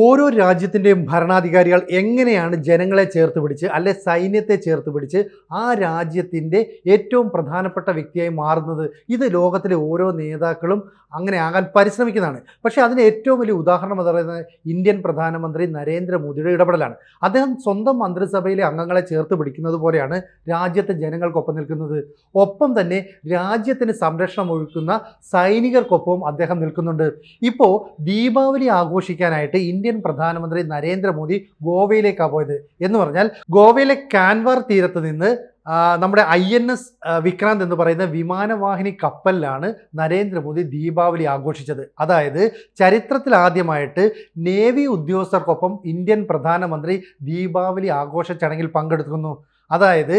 ഓരോ രാജ്യത്തിന്റെയും ഭരണാധികാരികൾ എങ്ങനെയാണ് ജനങ്ങളെ ചേർത്ത് പിടിച്ച് അല്ലെ സൈന്യത്തെ ചേർത്ത് പിടിച്ച് ആ രാജ്യത്തിന്റെ ഏറ്റവും പ്രധാനപ്പെട്ട വ്യക്തിയായി മാറുന്നത്? ഇത് ലോകത്തിലെ ഓരോ നേതാക്കളും അങ്ങനെ ആകാൻ പരിശ്രമിക്കുന്നതാണ്. പക്ഷേ അതിന് ഏറ്റവും വലിയ ഉദാഹരണം എന്ന് പറയുന്നത് ഇന്ത്യൻ പ്രധാനമന്ത്രി നരേന്ദ്രമോദിയുടെ ഇടപെടലാണ്. അദ്ദേഹം സ്വന്തം മന്ത്രിസഭയിലെ അംഗങ്ങളെ ചേർത്ത് പിടിക്കുന്നത് പോലെയാണ് രാജ്യത്തെ ജനങ്ങൾക്കൊപ്പം നിൽക്കുന്നത്. ഒപ്പം തന്നെ രാജ്യത്തിന് സംരക്ഷണം ഒഴുക്കുന്ന സൈനികർക്കൊപ്പവും അദ്ദേഹം നിൽക്കുന്നുണ്ട്. ഇപ്പോൾ ദീപാവലി ആഘോഷിക്കാനായിട്ട് ഇന്ത്യൻ പ്രധാനമന്ത്രി നരേന്ദ്രമോദി ഗോവയിലേക്കാണ് പോയത് എന്ന് പറഞ്ഞാൽ ഗോവയിലെ കാൻവാർ തീരത്ത് നിന്ന് നമ്മുടെ ഐ എൻ എസ് വിക്രാന്ത് എന്ന് പറയുന്ന വിമാനവാഹിനി കപ്പലിലാണ് നരേന്ദ്രമോദി ദീപാവലി ആഘോഷിച്ചത്. അതായത് ചരിത്രത്തിൽ ആദ്യമായിട്ട് നേവി ഉദ്യോഗസ്ഥർക്കൊപ്പം ഇന്ത്യൻ പ്രധാനമന്ത്രി ദീപാവലി ആഘോഷ ചടങ്ങിൽ പങ്കെടുക്കുന്നു. അതായത്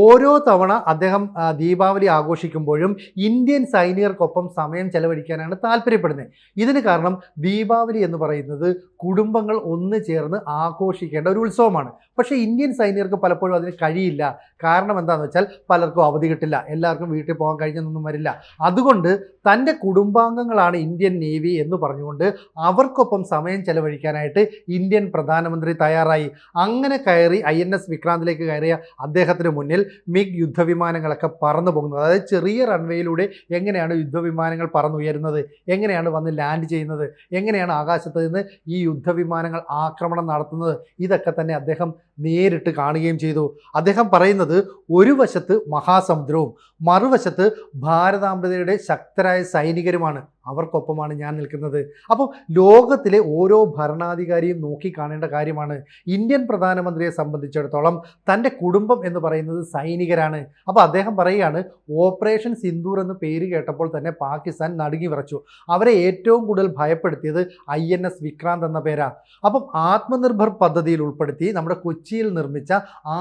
ഓരോ തവണ അദ്ദേഹം ദീപാവലി ആഘോഷിക്കുമ്പോഴും ഇന്ത്യൻ സൈനികർക്കൊപ്പം സമയം ചെലവഴിക്കാനാണ് താല്പര്യപ്പെടുന്നത്. ഇതിന് കാരണം ദീപാവലി എന്ന് പറയുന്നത് കുടുംബങ്ങൾ ഒന്ന് ചേർന്ന് ആഘോഷിക്കേണ്ട ഒരു ഉത്സവമാണ്. പക്ഷേ ഇന്ത്യൻ സൈനികർക്ക് പലപ്പോഴും അതിന് കഴിയില്ല. കാരണം എന്താണെന്ന് വെച്ചാൽ പലർക്കും അവധി കിട്ടില്ല. എല്ലാവർക്കും വീട്ടിൽ പോകാൻ കഴിഞ്ഞൊന്നും വരില്ല. അതുകൊണ്ട് തന്റെ കുടുംബാംഗങ്ങളാണ് ഇന്ത്യൻ നേവി എന്ന് പറഞ്ഞുകൊണ്ട് അവർക്കൊപ്പം സമയം ചെലവഴിക്കാനായിട്ട് ഇന്ത്യൻ പ്രധാനമന്ത്രി തയ്യാറായി. അങ്ങനെ കയറി ഐ എൻ എസ് വിക്രാന്തിലേക്ക് കയറിയ അദ്ദേഹത്തിന് മുന്നിൽ മിഗ് യുദ്ധവിമാനങ്ങളൊക്കെ പറന്നു പോകുന്നത്. അതായത് ചെറിയ റൺവേയിലൂടെ എങ്ങനെയാണ് യുദ്ധവിമാനങ്ങൾ പറന്നുയരുന്നത്? എങ്ങനെയാണ് വന്ന് ലാൻഡ് ചെയ്യുന്നത്? എങ്ങനെയാണ് ആകാശത്ത് നിന്ന് ഈ യുദ്ധവിമാനങ്ങൾ ആക്രമണം നടത്തുന്നത്? ഇതൊക്കെ തന്നെ അദ്ദേഹം നേരിട്ട് കാണുകയും ചെയ്തു. അദ്ദേഹം പറയുന്നത് ഒരു വശത്ത് മഹാസമുദ്രവും മറുവശത്ത് ഭാരതാംബതയുടെ ശക്തരായ സൈനികരുമാണ്. അവർക്കൊപ്പമാണ് ഞാൻ നിൽക്കുന്നത്. അപ്പോൾ ലോകത്തിലെ ഓരോ ഭരണാധികാരിയും നോക്കി കാണേണ്ട കാര്യമാണ് ഇന്ത്യൻ പ്രധാനമന്ത്രിയെ സംബന്ധിച്ചിടത്തോളം തന്റെ കുടുംബം എന്ന് പറയുന്നത് സൈനികരാണ്. അപ്പോൾ അദ്ദേഹം പറയുകയാണ് ഓപ്പറേഷൻ സിന്ദൂർ എന്ന് പേര് കേട്ടപ്പോൾ തന്നെ പാകിസ്ഥാൻ നടുങ്ങി വിറച്ചു. അവരെ ഏറ്റവും കൂടുതൽ ഭയപ്പെടുത്തിയത് ഐ എൻ എസ് വിക്രാന്ത് എന്ന പേരാ. അപ്പം ആത്മനിർഭർ പദ്ധതിയിൽ ഉൾപ്പെടുത്തി നമ്മുടെ കൊച്ചിയിൽ നിർമ്മിച്ച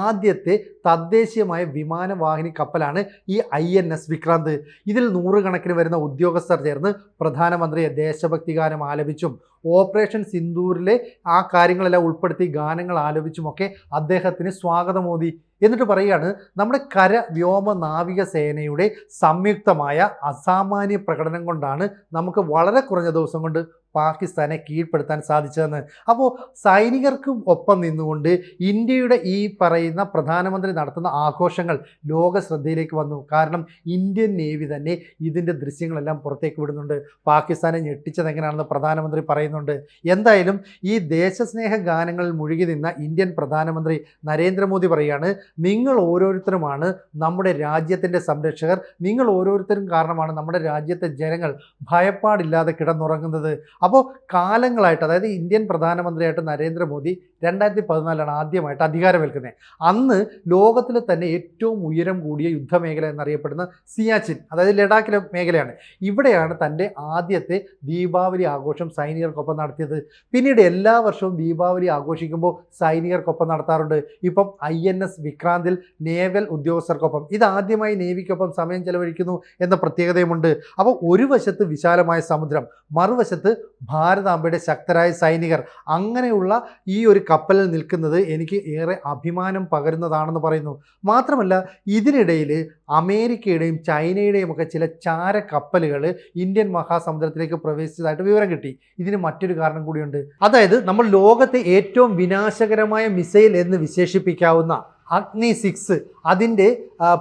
ആദ്യത്തെ തദ്ദേശീയമായ വിമാനവാഹിനി കപ്പലാണ് ഈ ഐ എൻ എസ് വിക്രാന്ത്. ഇതിൽ നൂറുകണക്കിന് വരുന്ന ഉദ്യോഗസ്ഥർ ചേർന്ന് പ്രധാനമന്ത്രിയെ ദേശഭക്തി ഗാനം ആലപിച്ചും ഓപ്പറേഷൻ സിന്ദൂരിലെ ആ കാര്യങ്ങളെല്ലാം ഉൾപ്പെടുത്തി ഗാനങ്ങൾ ആലപിച്ചുമൊക്കെ അദ്ദേഹത്തിന് സ്വാഗതമോദി എന്നിട്ട് പറയുകയാണ് നമ്മുടെ കര വ്യോമ നാവിക സേനയുടെ സംയുക്തമായ അസാമാന്യ പ്രകടനം കൊണ്ടാണ് നമുക്ക് വളരെ കുറഞ്ഞ ദിവസം കൊണ്ട് പാകിസ്ഥാനെ കീഴ്പ്പെടുത്താൻ സാധിച്ചതെന്ന്. അപ്പോൾ സൈനികർക്കും ഒപ്പം നിന്നുകൊണ്ട് ഇന്ത്യയുടെ ഈ പറയുന്ന പ്രധാനമന്ത്രി നടത്തുന്ന ആഘോഷങ്ങൾ ലോക ശ്രദ്ധയിലേക്ക് വന്നു. കാരണം ഇന്ത്യൻ നേവി തന്നെ ഇതിന്റെ ദൃശ്യങ്ങളെല്ലാം പുറത്തേക്ക് വിടുന്നുണ്ട്. പാകിസ്ഥാനെ ഞെട്ടിച്ചത് എങ്ങനെയാണെന്ന് പ്രധാനമന്ത്രി പറയുന്നുണ്ട്. എന്തായാലും ഈ ദേശസ്നേഹ ഗാനങ്ങളിൽ മുഴുകി നിന്ന ഇന്ത്യൻ പ്രധാനമന്ത്രി നരേന്ദ്രമോദി പറയുകയാണ് നിങ്ങൾ ഓരോരുത്തരുമാണ് നമ്മുടെ രാജ്യത്തിന്റെ സംരക്ഷകർ. നിങ്ങൾ ഓരോരുത്തരും കാരണമാണ് നമ്മുടെ രാജ്യത്തെ ജനങ്ങൾ ഭയപ്പാടില്ലാതെ കിടന്നുറങ്ങുന്നത്. അപ്പോൾ കാലങ്ങളായിട്ട് അതായത് ഇന്ത്യൻ പ്രധാനമന്ത്രിയായിട്ട് നരേന്ദ്രമോദി രണ്ടായിരത്തി പതിനാലാണ് ആദ്യമായിട്ട് അധികാരമേൽക്കുന്നത് അന്ന് ലോകത്തിലെ തന്നെ ഏറ്റവും ഉയരം കൂടിയ യുദ്ധമേഖല എന്നറിയപ്പെടുന്ന സിയാച്ചിൻ അതായത് ലഡാക്കിലെ മേഖലയാണ്. ഇവിടെയാണ് തന്റെ ആദ്യത്തെ ദീപാവലി ആഘോഷം സൈനികർക്കൊപ്പം നടത്തിയത്. പിന്നീട് എല്ലാ വർഷവും ദീപാവലി ആഘോഷിക്കുമ്പോൾ സൈനികർക്കൊപ്പം നടത്താറുണ്ട്. ഇപ്പം ഐ എൻ എസ് വിക്രാന്തിൽ നേവൽ ഉദ്യോഗസ്ഥർക്കൊപ്പം. ഇതാദ്യമായി നേവിക്കൊപ്പം സമയം ചെലവഴിക്കുന്നു എന്ന പ്രത്യേകതയുമുണ്ട്. അപ്പോൾ ഒരു വശത്ത് വിശാലമായ സമുദ്രം മറുവശത്ത് ഭാരതാംബയുടെ ശക്തരായ സൈനികർ. അങ്ങനെയുള്ള ഈ ഒരു കപ്പലിൽ നിൽക്കുന്നത് എനിക്ക് ഏറെ അഭിമാനം പകരുന്നതാണെന്ന് പറയുന്നു. മാത്രമല്ല ഇതിനിടയിൽ അമേരിക്കയുടെയും ചൈനയുടെയും ഒക്കെ ചില ചാര കപ്പലുകൾ ഇന്ത്യൻ മഹാസമുദ്രത്തിലേക്ക് പ്രവേശിച്ചതായിട്ട് വിവരം കിട്ടി. ഇതിന് മറ്റൊരു കാരണം കൂടിയുണ്ട്. അതായത് നമ്മൾ ലോകത്തെ ഏറ്റവും വിനാശകരമായ മിസൈൽ എന്ന് വിശേഷിപ്പിക്കാവുന്ന അഗ്നി സിക്സ് അതിന്റെ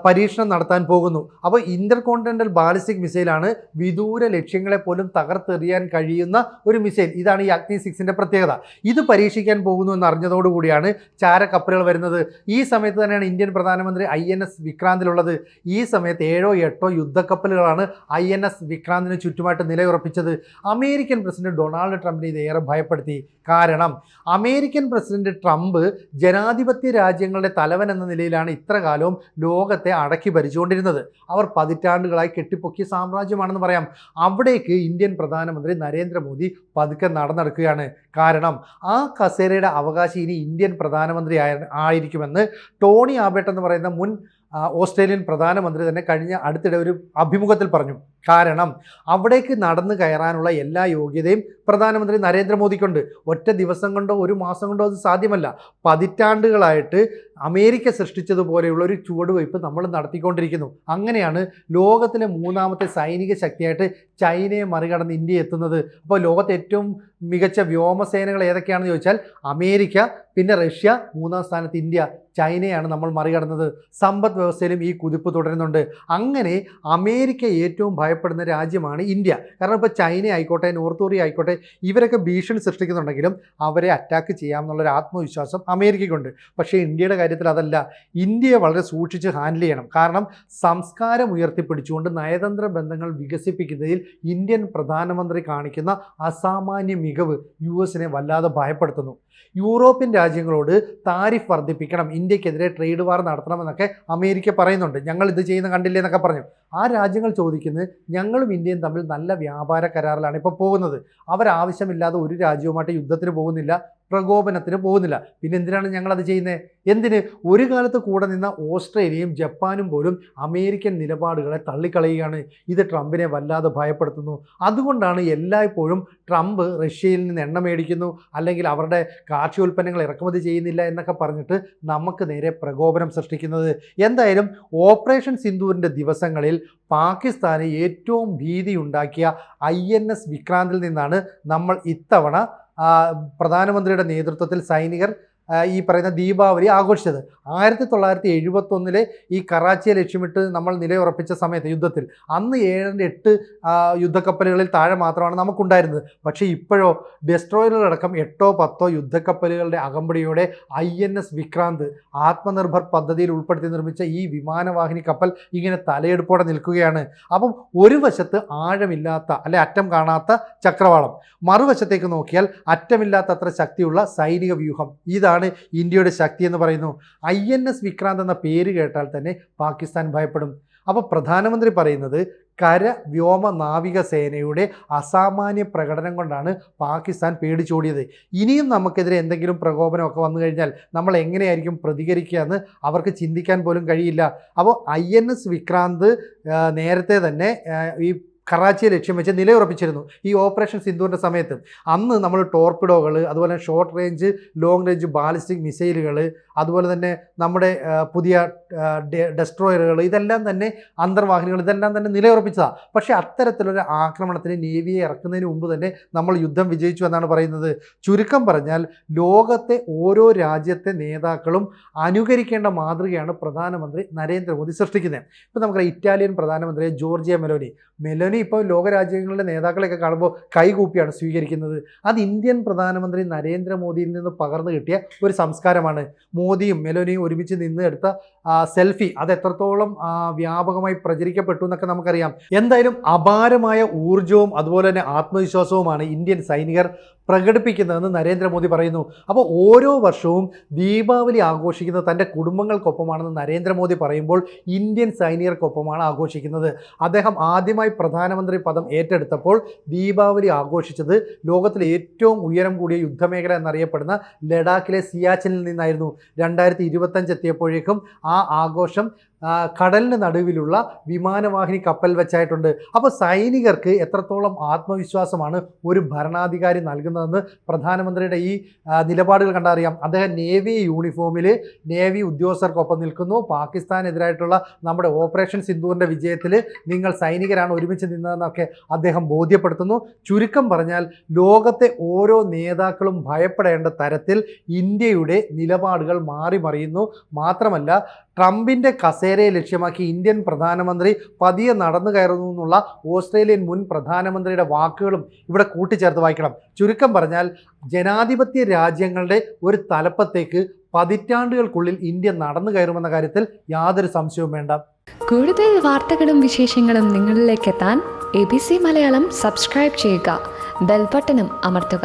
പരീക്ഷണം നടത്താൻ പോകുന്നു. അപ്പോൾ ഇന്റർ കോണ്ടിനെന്റൽ ബാലിസ്റ്റിക് മിസൈലാണ് വിദൂര ലക്ഷ്യങ്ങളെ പോലും തകർത്തെറിയാൻ കഴിയുന്ന ഒരു മിസൈൽ. ഇതാണ് ഈ അഗ്നി സിക്സിന്റെ പ്രത്യേകത. ഇത് പരീക്ഷിക്കാൻ പോകുന്നു എന്ന് ചാര കപ്പലുകൾ വരുന്നത്. ഈ സമയത്ത് തന്നെയാണ് ഇന്ത്യൻ പ്രധാനമന്ത്രി ഐ എൻ എസ് വിക്രാന്തിലുള്ളത്. ഈ സമയത്ത് ഏഴോ എട്ടോ യുദ്ധക്കപ്പലുകളാണ് ഐ എൻ എസ് വിക്രാന്തിന് ചുറ്റുമായിട്ട് നിലയുറപ്പിച്ചത്. അമേരിക്കൻ പ്രസിഡന്റ് ഡൊണാൾഡ് ട്രംപിനെ ഇത് ഏറെ ഭയപ്പെടുത്തി. കാരണം അമേരിക്കൻ പ്രസിഡന്റ് ട്രംപ് ജനാധിപത്യ രാജ്യങ്ങളുടെ തലവൻ എന്ന നിലയിലാണ് ഇത്ര കാലവും ലോകത്തെ അടക്കി ഭരിച്ചുകൊണ്ടിരുന്നത്. അവർ പതിറ്റാണ്ടുകളായി കെട്ടിപ്പൊക്കിയ സാമ്രാജ്യമാണെന്ന് പറയാം. അവിടേക്ക് ഇന്ത്യൻ പ്രധാനമന്ത്രി നരേന്ദ്രമോദി പതുക്കെ നടന്നെടുക്കുകയാണ്. കാരണം ആ കസേരയുടെ അവകാശി ഇനി ഇന്ത്യൻ പ്രധാനമന്ത്രി ആയിരിക്കുമെന്ന് ടോണി ആബേട്ട് എന്ന് പറയുന്ന മുൻ ഓസ്ട്രേലിയൻ പ്രധാനമന്ത്രി തന്നെ കഴിഞ്ഞ അടുത്തിടെ ഒരു അഭിമുഖത്തിൽ പറഞ്ഞു. കാരണം അവിടേക്ക് നടന്നു കയറാനുള്ള എല്ലാ യോഗ്യതയും പ്രധാനമന്ത്രി നരേന്ദ്രമോദിക്കുണ്ട്. ഒറ്റ ദിവസം കൊണ്ടോ ഒരു മാസം കൊണ്ടോ അത് സാധ്യമല്ല. പതിറ്റാണ്ടുകളായിട്ട് അമേരിക്ക സൃഷ്ടിച്ചതുപോലെയുള്ള ഒരു ചുവടുവയ്പ് നമ്മൾ നടത്തിക്കൊണ്ടിരിക്കുന്നു. അങ്ങനെയാണ് ലോകത്തിലെ മൂന്നാമത്തെ സൈനിക ശക്തിയായിട്ട് ചൈനയെ മറികടന്ന് ഇന്ത്യ എത്തുന്നത്. അപ്പോൾ ലോകത്തെ ഏറ്റവും മികച്ച വ്യോമസേനകൾ ഏതൊക്കെയാണെന്ന് ചോദിച്ചാൽ അമേരിക്ക പിന്നെ റഷ്യ മൂന്നാം സ്ഥാനത്ത് ഇന്ത്യ ചൈനയാണ് നമ്മൾ മറികടന്നത്. സമ്പദ് വ്യവസ്ഥയിലും ഈ കുതിപ്പ് തുടരുന്നുണ്ട്. അങ്ങനെ അമേരിക്ക ഏറ്റവും ഭയപ്പെടുന്ന രാജ്യമാണ് ഇന്ത്യ. കാരണം ഇപ്പോൾ ചൈന ആയിക്കോട്ടെ നോർത്ത് കൊറിയ ആയിക്കോട്ടെ ഇവരൊക്കെ ഭീഷണി സൃഷ്ടിക്കുന്നുണ്ടെങ്കിലും അവരെ അറ്റാക്ക് ചെയ്യാമെന്നുള്ളൊരു ആത്മവിശ്വാസം അമേരിക്കയ്ക്കുണ്ട്. പക്ഷേ ഇന്ത്യയുടെ കാര്യത്തിൽ അതല്ല. ഇന്ത്യയെ വളരെ സൂക്ഷിച്ച് ഹാൻഡിൽ ചെയ്യണം. കാരണം സംസ്കാരം ഉയർത്തിപ്പിടിച്ചുകൊണ്ട് നയതന്ത്ര ബന്ധങ്ങൾ വികസിപ്പിക്കുന്നതിൽ ഇന്ത്യൻ പ്രധാനമന്ത്രി കാണിക്കുന്ന അസാമാന്യ മികവ് യു എസിനെ വല്ലാതെ ഭയപ്പെടുത്തുന്നു. യൂറോപ്യൻ രാജ്യങ്ങളോട് താരിഫ് വർദ്ധിപ്പിക്കണം ഇന്ത്യക്കെതിരെ ട്രേഡ് വാർ നടത്തണമെന്നൊക്കെ അമേരിക്ക പറയുന്നുണ്ട്. ഞങ്ങൾ ഇത് ചെയ്യുന്ന കണ്ടില്ലേ എന്നൊക്കെ പറഞ്ഞു. ആ രാജ്യങ്ങൾ ചോദിക്കുന്നത് ഞങ്ങളും ഇന്ത്യയും തമ്മിൽ നല്ല വ്യാപാര കരാറിലാണ് ഇപ്പോൾ പോകുന്നത്. അവരാവശ്യമില്ലാതെ ഒരു രാജ്യവുമായിട്ട് യുദ്ധത്തിന് പോകുന്നില്ല. പ്രകോപനത്തിന് പോകുന്നില്ല. പിന്നെ എന്തിനാണ് അത് ചെയ്യുന്നത് എന്തിന്? ഒരു കാലത്ത് കൂടെ നിന്ന ഓസ്ട്രേലിയയും ജപ്പാനും പോലും അമേരിക്കൻ നിലപാടുകളെ തള്ളിക്കളയുകയാണ്. ഇത് ട്രംപിനെ വല്ലാതെ ഭയപ്പെടുത്തുന്നു. അതുകൊണ്ടാണ് എല്ലായ്പ്പോഴും ട്രംപ് റഷ്യയിൽ നിന്ന് എണ്ണ മേടിക്കുന്നു അല്ലെങ്കിൽ അവരുടെ കാർഷികോൽപ്പന്നങ്ങൾ ഇറക്കുമതി ചെയ്യുന്നില്ല എന്നൊക്കെ പറഞ്ഞിട്ട് നമുക്ക് നേരെ പ്രകോപനം സൃഷ്ടിക്കുന്നത്. എന്തായാലും ഓപ്പറേഷൻ സിന്ധുവിന്റെ ദിവസങ്ങളിൽ പാകിസ്ഥാന് ഏറ്റവും ഭീതിയുണ്ടാക്കിയ ഐ എൻ എസ് വിക്രാന്തിൽ നിന്നാണ് നമ്മൾ ഇത്തവണ പ്രധാനമന്ത്രിയുടെ നേതൃത്വത്തിൽ സൈനികർ ഈ പറയുന്ന ദീപാവലി ആഘോഷിച്ചത്. ആയിരത്തി തൊള്ളായിരത്തി എഴുപത്തൊന്നിലെ ഈ കറാച്ചിയെ ലക്ഷ്യമിട്ട് നമ്മൾ നിലയുറപ്പിച്ച സമയത്ത് യുദ്ധത്തിൽ. അന്ന് ഏഴ് എട്ട് യുദ്ധക്കപ്പലുകളിൽ താഴെ മാത്രമാണ് നമുക്കുണ്ടായിരുന്നത്. പക്ഷേ ഇപ്പോഴോ ഡെസ്ട്രോയറുകളടക്കം എട്ടോ പത്തോ യുദ്ധക്കപ്പലുകളുടെ അകമ്പടിയോടെ I N S Vikrant Atmanirbhar പദ്ധതിയിൽ ഉൾപ്പെടുത്തി നിർമ്മിച്ച ഈ വിമാനവാഹിനി കപ്പൽ ഇങ്ങനെ തലയെടുപ്പോടെ നിൽക്കുകയാണ്. അപ്പം ഒരു വശത്ത് ആഴമില്ലാത്ത അല്ലെ അറ്റം കാണാത്ത ചക്രവാളം. മറുവശത്തേക്ക് നോക്കിയാൽ അറ്റമില്ലാത്തത്ര ശക്തിയുള്ള സൈനിക വ്യൂഹം. ഇതാണ് ഇന്ത്യയുടെ ശക്തി എന്ന് പറയുന്നു? ഐ എൻ എസ് വിക്രാന്ത് എന്ന പേര് കേട്ടാൽ തന്നെ പാകിസ്ഥാൻ ഭയപ്പെടും. അപ്പോൾ പ്രധാനമന്ത്രി പറയുന്നത് കര വ്യോമ നാവിക സേനയുടെ അസാമാന്യ പ്രകടനം കൊണ്ടാണ് പാകിസ്ഥാൻ പേടിച്ചോടിയത്. ഇനിയും നമുക്കെതിരെ എന്തെങ്കിലും പ്രകോപനമൊക്കെ വന്നു കഴിഞ്ഞാൽ നമ്മൾ എങ്ങനെയായിരിക്കും പ്രതികരിക്കുക എന്ന് അവർക്ക് ചിന്തിക്കാൻ പോലും കഴിയില്ല. അപ്പോൾ ഐ എൻ എസ് വിക്രാന്ത് നേരത്തെ തന്നെ ഈ കറാച്ചിയെ ലക്ഷ്യം വെച്ച് നിലയുറപ്പിച്ചിരുന്നു. ഈ ഓപ്പറേഷൻ സിന്ധുവിന്റെ സമയത്ത്. അന്ന് നമ്മൾ ടോർപിഡോകൾ അതുപോലെ short range long range ballistic മിസൈലുകൾ അതുപോലെ തന്നെ നമ്മുടെ പുതിയ ഡെസ്ട്രോയറുകൾ ഇതെല്ലാം തന്നെ അന്തർവാഹിനികൾ ഇതെല്ലാം തന്നെ നിലയുറപ്പിച്ചതാണ് പക്ഷേ അത്തരത്തിലൊരു ആക്രമണത്തിന് നേവിയെ ഇറക്കുന്നതിന് മുമ്പ് തന്നെ നമ്മൾ യുദ്ധം വിജയിച്ചു എന്നാണ് പറയുന്നത്. ചുരുക്കം പറഞ്ഞാൽ ലോകത്തെ ഓരോ രാജ്യത്തെ നേതാക്കളും അനുകരിക്കേണ്ട മാതൃകയാണ് പ്രധാനമന്ത്രി നരേന്ദ്രമോദി സൃഷ്ടിക്കുന്നത്. ഇപ്പോൾ നമുക്കറിയാം ഇറ്റാലിയൻ പ്രധാനമന്ത്രി ജോർജിയ മെലോനി. മെലോനി ഇപ്പോൾ ലോകരാജ്യങ്ങളുടെ നേതാക്കളെയൊക്കെ കാണുമ്പോൾ കൈകൂപ്പിയാണ് സ്വീകരിക്കുന്നത്. അത് ഇന്ത്യൻ പ്രധാനമന്ത്രി നരേന്ദ്രമോദിയിൽ നിന്ന് പകർന്നു കിട്ടിയ ഒരു സംസ്കാരമാണ്. മോദിയും മെലോനിയും ഒരുമിച്ച് നിന്ന് എടുത്ത സെൽഫി അത് എത്രത്തോളം വ്യാപകമായി പ്രചരിക്കപ്പെട്ടു എന്നൊക്കെ നമുക്കറിയാം. എന്തായാലും അപാരമായ ഊർജവും അതുപോലെ തന്നെ ആത്മവിശ്വാസവുമാണ് ഇന്ത്യൻ സൈനികർ പ്രകടിപ്പിക്കുന്നതെന്ന് നരേന്ദ്രമോദി പറയുന്നു. അപ്പോൾ ഓരോ വർഷവും ദീപാവലി ആഘോഷിക്കുന്നത് തന്റെ കുടുംബങ്ങൾക്കൊപ്പമാണെന്ന് നരേന്ദ്രമോദി പറയുമ്പോൾ ഇന്ത്യൻ സൈനികർക്കൊപ്പമാണ് ആഘോഷിക്കുന്നത്. അദ്ദേഹം ആദ്യമായി പ്രധാനമന്ത്രി പദം ഏറ്റെടുത്തപ്പോൾ ദീപാവലി ആഘോഷിച്ചത് ലോകത്തിലെ ഏറ്റവും ഉയരം കൂടിയ യുദ്ധമേഖല എന്നറിയപ്പെടുന്ന ലഡാക്കിലെ സിയാച്ചിനിൽ നിന്നായിരുന്നു. രണ്ടായിരത്തി ഇരുപത്തഞ്ച് എത്തിയപ്പോഴേക്കും ആ ആഘോഷം കടലിന് നടുവിലുള്ള വിമാനവാഹിനി കപ്പൽ വെച്ചായിട്ടുണ്ട്. അപ്പോൾ സൈനികർക്ക് എത്രത്തോളം ആത്മവിശ്വാസമാണ് ഒരു ഭരണാധികാരി നൽകുന്നതെന്ന് പ്രധാനമന്ത്രിയുടെ ഈ നിലപാടുകൾ കണ്ടറിയാം. അദ്ദേഹം നേവി യൂണിഫോമിൽ നേവി ഉദ്യോഗസ്ഥർക്കൊപ്പം നിൽക്കുന്നു. പാകിസ്ഥാനെതിരായിട്ടുള്ള നമ്മുടെ ഓപ്പറേഷൻ സിന്ധുവിന്റെ വിജയത്തിൽ നിങ്ങൾ സൈനികരാണ് ഒരുമിച്ച് നിന്നതെന്നൊക്കെ അദ്ദേഹം ബോധ്യപ്പെടുത്തുന്നു. ചുരുക്കം പറഞ്ഞാൽ ലോകത്തെ ഓരോ നേതാക്കളും ഭയപ്പെടേണ്ട തരത്തിൽ ഇന്ത്യയുടെ നിലപാടുകൾ മാറി മറിയുന്നു മാത്രമല്ല ട്രംപിന്റെ കസേരയെ ലക്ഷ്യമാക്കി ഇന്ത്യൻ പ്രധാനമന്ത്രി പതിയെ നടന്നു കയറുന്നു എന്നുള്ള ഓസ്ട്രേലിയൻ മുൻ പ്രധാനമന്ത്രിയുടെ വാക്കുകളും ഇവിടെ കൂട്ടിച്ചേർത്ത് വായിക്കണം. ചുരുക്കം പറഞ്ഞാൽ ജനാധിപത്യ രാജ്യങ്ങളുടെ ഒരു തലപ്പത്തേക്ക് പതിറ്റാണ്ടുകൾക്കുള്ളിൽ ഇന്ത്യ നടന്നു കയറുമെന്ന കാര്യത്തിൽ യാതൊരു സംശയവും വേണ്ട. കൂടുതൽ വാർത്തകളും വിശേഷങ്ങളും നിങ്ങളിലേക്ക് എത്താൻ A B C Malayalam subscribe ചെയ്യുക. ബെൽബട്ടനും അമർത്തുക.